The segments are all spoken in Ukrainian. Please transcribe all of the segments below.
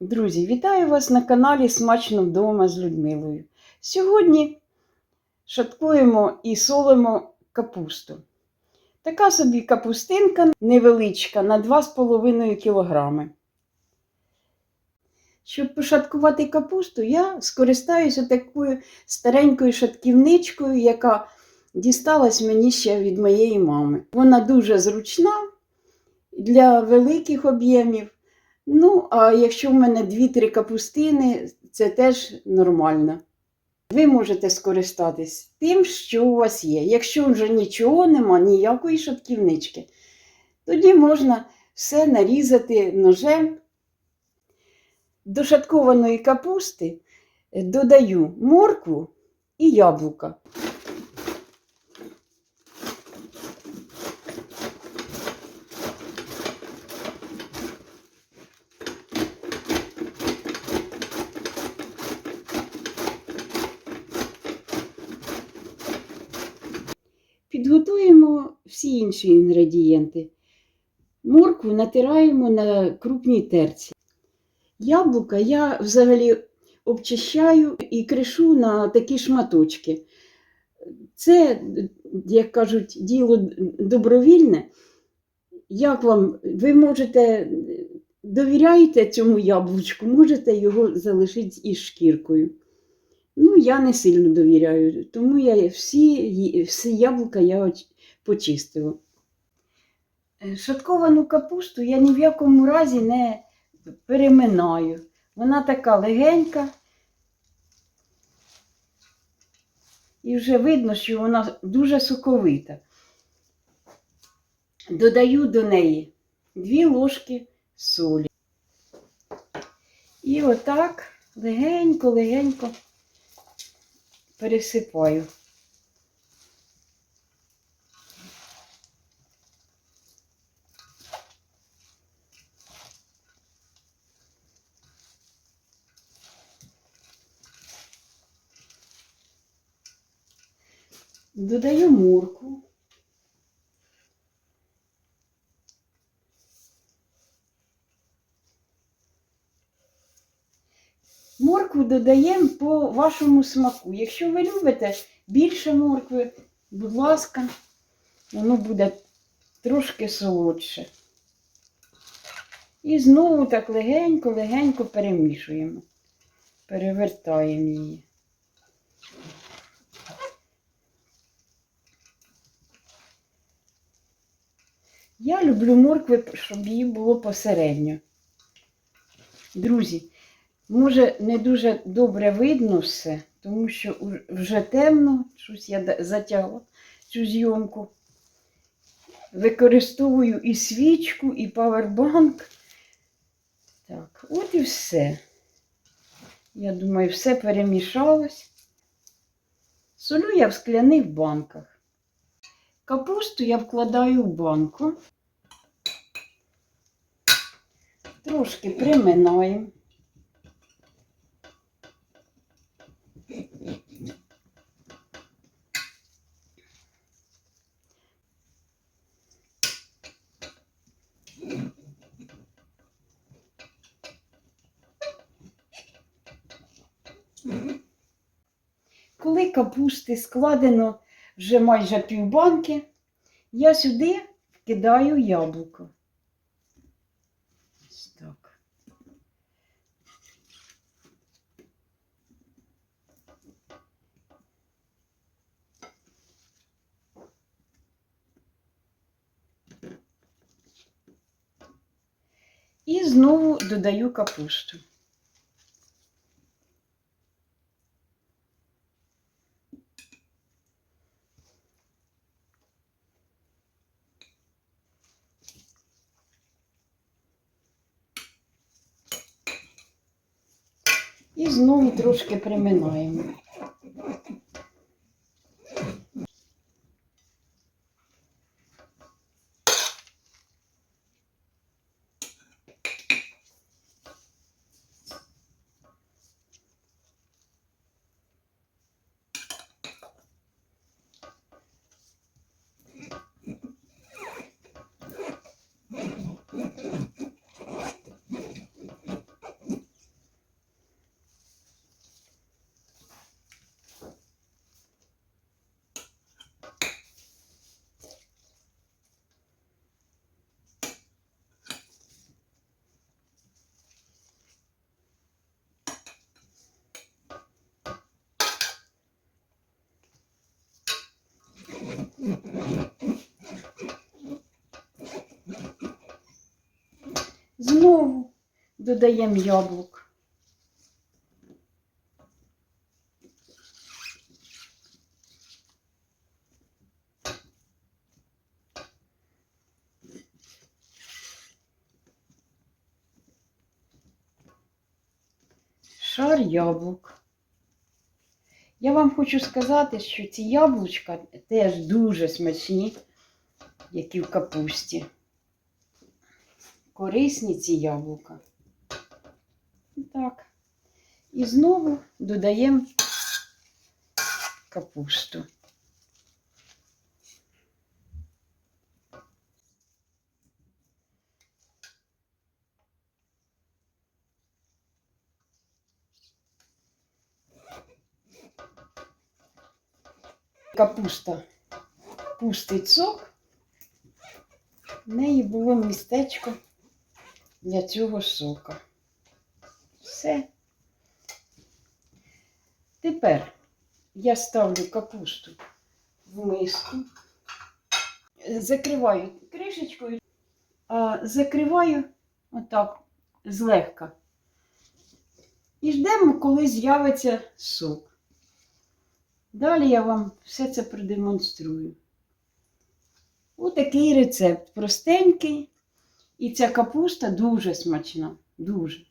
Друзі, вітаю вас на каналі Смачно вдома з Людмилою. Сьогодні шаткуємо і солимо капусту. Така собі капустинка невеличка на 2,5 кг. Щоб пошаткувати капусту, я скористаюся такою старенькою шатківничкою, яка дісталась мені ще від моєї мами. Вона дуже зручна для великих об'ємів. Ну, а якщо в мене 2-3 капустини, це теж нормально. Ви можете скористатись тим, що у вас є. Якщо вже нічого нема, ніякої шатківнички, тоді можна все нарізати ножем. До шаткованої капусти додаю моркву і яблука. Підготуємо всі інші інгредієнти. Моркву натираємо на крупній терці. Яблука я взагалі обчищаю і кришу на такі шматочки. Це, як кажуть, діло добровільне. Як вам, ви можете довіряєте цьому яблучку, можете його залишити із шкіркою. Ну, я не сильно довіряю, тому я всі, всі яблука я оч- почистила. Е, Шатковану капусту я ні в якому разі не переминаю. Вона така легенька. І вже видно, що вона дуже соковита. Додаю до неї 2 ложки солі. І отак легенько-легенько пересипаю. Додаю морку. Моркву додаємо по вашому смаку. Якщо ви любите більше моркви, будь ласка, воно буде трошки солодше. І знову так легенько-легенько перемішуємо, перевертаємо її. Я люблю моркви, щоб її було посередньо. Друзі, може не дуже добре видно все, тому що вже темно, щось я затягла цю зйомку. Використовую і свічку, і павербанк. Так, от і все. Я думаю, все перемішалось. Солю я в скляних банках. Капусту я вкладаю в банку. Трошки приминаємо. Коли капусти складено вже майже півбанки, я сюди вкидаю яблуко. Ось. І знову додаю капусту. І знову трошки приминаємо. Додаємо яблук. Шар яблук. Я вам хочу сказати, що ці яблучка теж дуже смачні, як і в капусті. Корисні ці яблука. Так. І знову додаємо капусту. Капуста пустить сок. В неї було містечко для цього сока. Все. Тепер я ставлю капусту в миску, закриваю кришечкою, а закриваю отак злегка. І ждемо, коли з'явиться сок. Далі я вам все це продемонструю. Отакий рецепт простенький. І ця капуста дуже смачна. Дуже.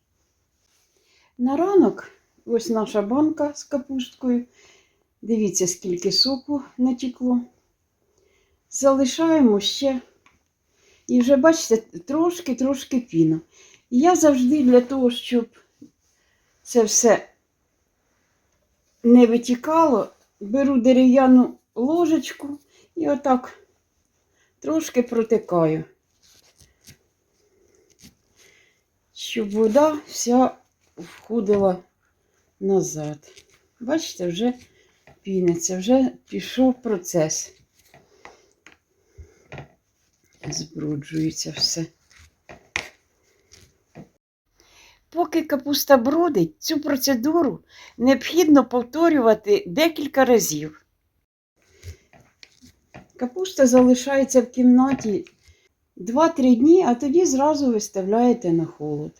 На ранок ось наша банка з капусткою. Дивіться, скільки соку натекло. Залишаємо ще. І вже, бачите, трошки-трошки піна. І я завжди для того, щоб це все не витікало, беру дерев'яну ложечку і отак трошки протикаю, щоб вода вся входила назад. Бачите, вже піниться, вже пішов процес. Збруджується все. Поки капуста бродить, цю процедуру необхідно повторювати декілька разів. Капуста залишається в кімнаті 2-3 дні, а тоді зразу виставляєте на холод.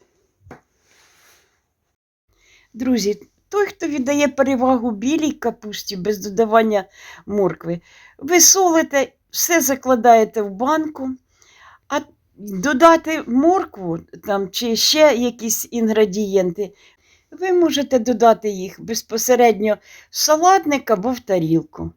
Друзі, той, хто віддає перевагу білій капусті без додавання моркви, ви солите, все закладаєте в банку, а додати моркву там, чи ще якісь інгредієнти, ви можете додати їх безпосередньо в салатник або в тарілку.